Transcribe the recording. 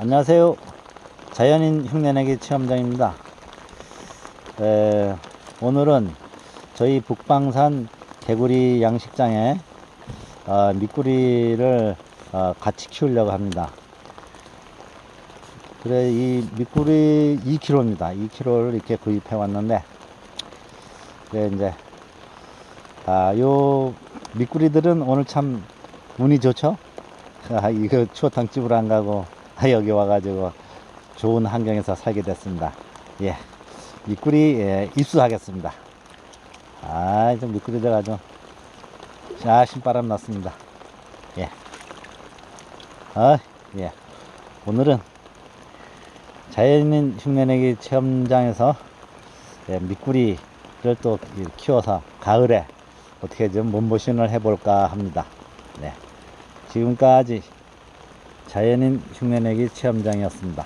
안녕하세요. 자연인 흉내내기 체험장입니다. 에, 오늘은 저희 북방산 개구리 양식장에 어, 미꾸리를 어, 같이 키우려고 합니다. 그래 이 미꾸리 2kg입니다. 2kg를 이렇게 구입해 왔는데 그래 이제 아요 미꾸리들은 오늘 참 운이 좋죠. 아, 이거 추어탕집을 안 가고 아, 여기 와가지고 좋은 환경에서 살게 됐습니다. 예, 미꾸리 예, 입수하겠습니다. 아, 좀 미꾸리들 아주 자 신바람 났습니다. 예, 아, 예, 오늘은 자연인 흉내내기 체험장에서 예, 미꾸리를 또 키워서 가을에 어떻게 좀 몸보신을 해볼까 합니다. 네. 지금까지 자연인 흉내내기 체험장이었습니다.